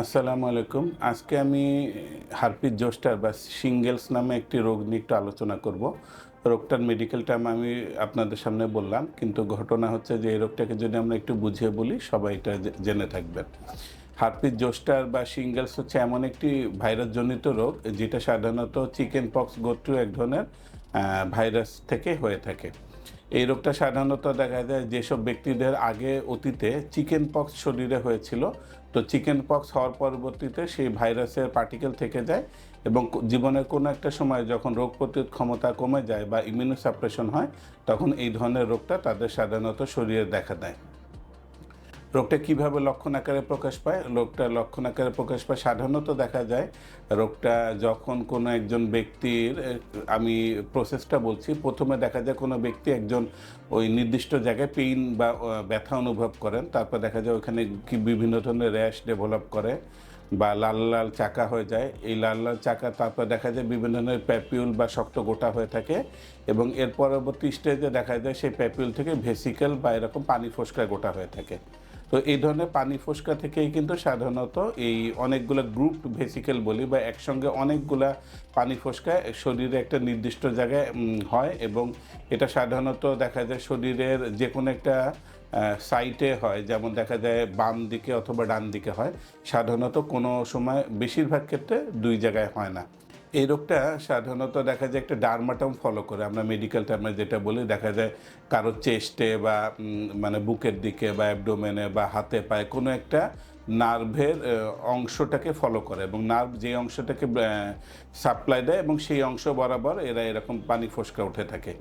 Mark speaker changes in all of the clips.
Speaker 1: আসসালামু আলাইকুম। আজকে আমি হারপিস জোস্টার বা সিঙ্গেলস নামে একটি রোগ নিয়ে একটু আলোচনা করব। রোগটার মেডিকেল টার্ম আমি আপনাদের সামনে বললাম, কিন্তু ঘটনা হচ্ছে যে এই রোগটাকে যদি আমরা একটু বুঝিয়ে বলি, সবাই এটা জেনে থাকবেন। হারপিস জোস্টার বা সিঙ্গেলস হচ্ছে এমন একটি ভাইরাসজনিত রোগ, যেটা সাধারণত চিকেন পক্স গোত্র এক ধরনের ভাইরাস থেকে হয়ে থাকে। এই রোগটা সাধারণত দেখা যায় যেসব ব্যক্তিদের আগে অতীতে চিকেন পক্স শরীরে হয়েছিল, তো চিকেন পক্স হওয়ার পরবর্তীতে সেই ভাইরাসের পার্টিকেল থেকে যায় এবং জীবনের কোনো একটা সময় যখন রোগ প্রতিরোধ ক্ষমতা কমে যায় বা ইমিউনো সাপ্রেশন হয়, তখন এই ধরনের রোগটা তাদের সাধারণত শরীরে দেখা দেয়। রোগটা কীভাবে লক্ষণ আকারে প্রকাশ পায়? রোগটা লক্ষণ আকারে প্রকাশ পায়, সাধারণত দেখা যায় রোগটা যখন কোনো একজন ব্যক্তির আমি প্রসেসটা বলছি, প্রথমে দেখা যায় কোনো ব্যক্তি একজন ওই নির্দিষ্ট জায়গায় পেইন বা ব্যথা অনুভব করেন, তারপর দেখা যায় ওখানে কি বিভিন্ন ধরনের র্যাশ ডেভেলপ করে বা লাল লাল চাকা হয়ে যায়। এই লাল লাল চাকা তারপর দেখা যায় বিভিন্ন ধরনের প্যাপিউল বা শক্ত গোটা হয়ে থাকে এবং এর পরবর্তী স্টেজে দেখা যায় সেই প্যাপিউল থেকে ভেসিক্যাল বা এরকম পানি ফোসকা গোটা হয়ে থাকে। তো এই ধরনের পানি ফোসকা থেকেই কিন্তু সাধারণত এই অনেকগুলো গ্রুপ ভেসিকেল বলি বা একসঙ্গে অনেকগুলা পানি ফোসকা শরীরে একটা নির্দিষ্ট জায়গায় হয় এবং এটা সাধারণত দেখা যায় শরীরের যে কোনো একটা সাইটে হয়। যেমন দেখা যায় বাম দিকে অথবা ডান দিকে হয়। সাধারণত কোনো সময় বেশিরভাগ ক্ষেত্রে দুই জায়গায় হয় না। এই রোগটা সাধারণত দেখা যায় একটা ডার্মাটম ফলো করে। আমরা মেডিকেল টার্মে যেটা বলি, দেখা যায় কারও চেস্টে বা মানে বুকের দিকে বা অ্যাবডোমেনে বা হাতে পায়ে কোনো একটা নার্ভের অংশটাকে ফলো করে এবং নার্ভ যে অংশটাকে সাপ্লাই দেয় এবং সেই অংশ বরাবর এরা এরকম পানি ফোসকা উঠে থাকে।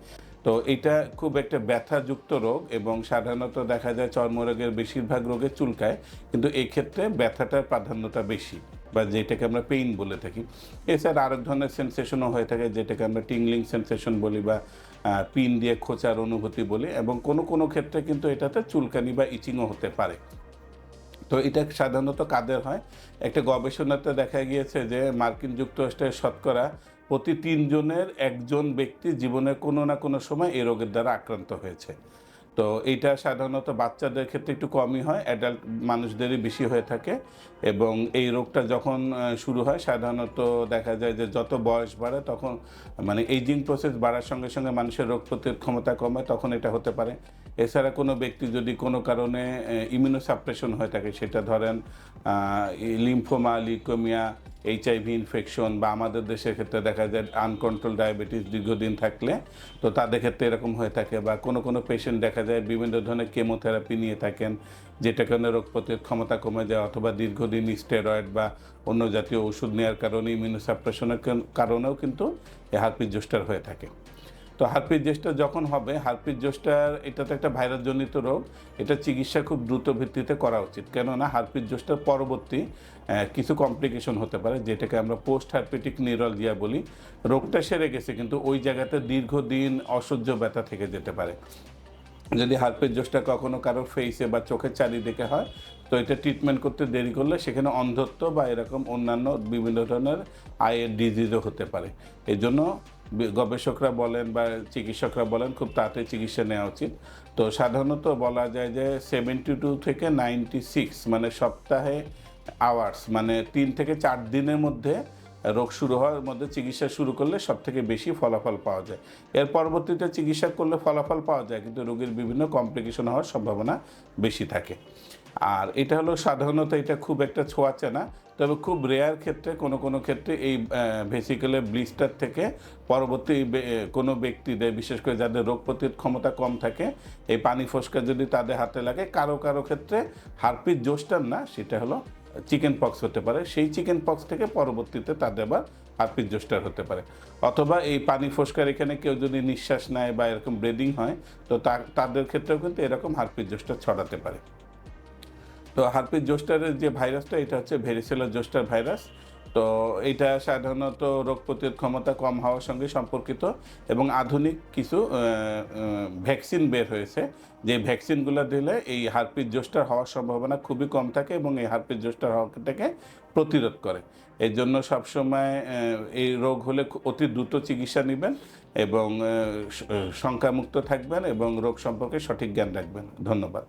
Speaker 1: তো এটা খুব একটা ব্যথাযুক্ত রোগ এবং সাধারণত দেখা যায় চর্মরোগের বেশিরভাগ রোগে চুলকায়, কিন্তু এক্ষেত্রে ব্যথাটার প্রাধান্যটা বেশি। বা যেটাকে আমরা পেইন বলে থাকি। এছাড়া আরেক ধরনের সেন্সেশনও হয়ে থাকে, যেটাকে আমরা টিংলিং সেন্সেশন বলি বা পিন দিয়ে খোঁচার অনুভূতি বলি এবং কোনো কোনো ক্ষেত্রে কিন্তু এটাতে চুলকানি বা ইচিংও হতে পারে। তো এটা সাধারণত কাদের হয়? একটা গবেষণাতে দেখা গিয়েছে যে মার্কিন যুক্তরাষ্ট্রের শতকরা প্রতি তিনজনের একজন ব্যক্তি জীবনে কোনো না কোনো সময় এই রোগের দ্বারা আক্রান্ত হয়েছে। তো এইটা সাধারণত বাচ্চাদের ক্ষেত্রে একটু কমই হয় অ্যাডাল্ট মানুষদেরই বেশি হয়ে থাকে এবং এই রোগটা যখন শুরু হয় সাধারণত দেখা যায় যে যত বয়স বাড়ে তখন মানে এইজিং প্রসেস বাড়ার সঙ্গে সঙ্গে মানুষের রোগ প্রতিরোধ ক্ষমতা কমে তখন এটা হতে পারে। এছাড়া কোনো ব্যক্তি যদি কোনো কারণে ইমিউনো সাপ্রেশন হয়ে থাকে, সেটা ধরেন লিম্ফোমা লিকোমিয়া এইচআইভি ইনফেকশন বা আমাদের দেশের ক্ষেত্রে দেখা যায় আনকন্ট্রোল ডায়াবেটিস দীর্ঘদিন থাকলে, তো তাদের ক্ষেত্রে এরকম হয়ে থাকে বা কোনো কোনো পেশেন্ট দেখা যায় বিভিন্ন ধরনের কেমোথেরাপি নিয়ে থাকেন, যেটা কারণে রোগ প্রতিরোধ ক্ষমতা কমে যায় অথবা দীর্ঘদিন স্টেরয়েড বা অন্য জাতীয় ওষুধ নেওয়ার কারণে ইমিউনো সাপ্রেশনের কারণেও কিন্তু হারপিস জোস্টার হয়ে থাকে। তো হারপিস জ্যেষ্ঠা যখন হবে হারপিস জ্যেষ্ঠার এটা তো একটা ভাইরাসজনিত রোগ, এটা চিকিৎসা খুব দ্রুত ভিত্তিতে করা উচিত। কেননা হারপিস জ্যেষ্ঠার পরবর্তী কিছু কমপ্লিকেশন হতে পারে, যেটাকে আমরা পোস্ট হারপেটিক নিউরালজিয়া বলি। রোগটা সেরে গেছে, কিন্তু ওই জায়গাতে দীর্ঘদিন অসহ্য ব্যথা থেকে যেতে পারে। যদি হার্পের জোসটা কখনো কারও ফেসে বা চোখের চারিদিকে হয়, তো এটা ট্রিটমেন্ট করতে দেরি করলে সেখানে অন্ধত্ব বা এরকম অন্যান্য বিভিন্ন ধরনের আয়ের ডিজিজও হতে পারে। এই জন্য গবেষকরা বলেন বা চিকিৎসকরা বলেন খুব তাড়াতাড়ি চিকিৎসা নেওয়া উচিত। তো সাধারণত বলা যায় যে সেভেন্টি টু থেকে নাইনটি সিক্স মানে সপ্তাহে আওয়ার্স মানে তিন থেকে চার দিনের মধ্যে রোগ শুরু হওয়ার মধ্যে চিকিৎসা শুরু করলে সব থেকে বেশি ফলাফল পাওয়া যায়। এর পরবর্তীতে চিকিৎসা করলে ফলাফল পাওয়া যায়, কিন্তু রোগীর বিভিন্ন কমপ্লিকেশন হওয়ার সম্ভাবনা বেশি থাকে। আর এটা হলো সাধারণত এটা খুব একটা ছোঁয়াচে না, তবে খুব রেয়ার ক্ষেত্রে, কোনো কোনো ক্ষেত্রে এই ভেসিক্যালের ব্লিস্টার থেকে পরবর্তী কোনো ব্যক্তিদের, বিশেষ করে যাদের রোগ প্রতিরোধ ক্ষমতা কম থাকে, এই পানি ফোসকা যদি তাদের হাতে লাগে, কারও কারও ক্ষেত্রে হারপিস জোস্টার না, সেটা হলো চিকেন পক্স হতে পারে। সেই চিকেন পক্স থেকে পরবর্তীতে তাদের আবার হারপিস জোস্টার হতে পারে। অথবা এই পানি ফোসকার এখানে কেউ যদি নিঃশ্বাস নেয় বা এরকম ব্রিদিং হয়, তো তাদের ক্ষেত্রেও কিন্তু এরকম হারপিস জোস্টার ছড়াতে পারে। তো হারপিস জোস্টারের যে ভাইরাসটা, এটা হচ্ছে ভেরিসেলার জোস্টার ভাইরাস। তো এটা সাধারণত রোগ প্রতিরোধ ক্ষমতা কম হওয়ার সঙ্গে সম্পর্কিত এবং আধুনিক কিছু ভ্যাকসিন বের হয়েছে, যে ভ্যাকসিনগুলো দিলে এই হারপিস জোস্টার হওয়ার সম্ভাবনা খুবই কম থাকে এবং এই হারপিস জোস্টার হওয়াটাকে প্রতিরোধ করে। এর জন্য সবসময় এই রোগ হলে অতি দ্রুত চিকিৎসা নেবেন এবং শঙ্কামুক্ত থাকবেন এবং রোগ সম্পর্কে সঠিক জ্ঞান রাখবেন। ধন্যবাদ।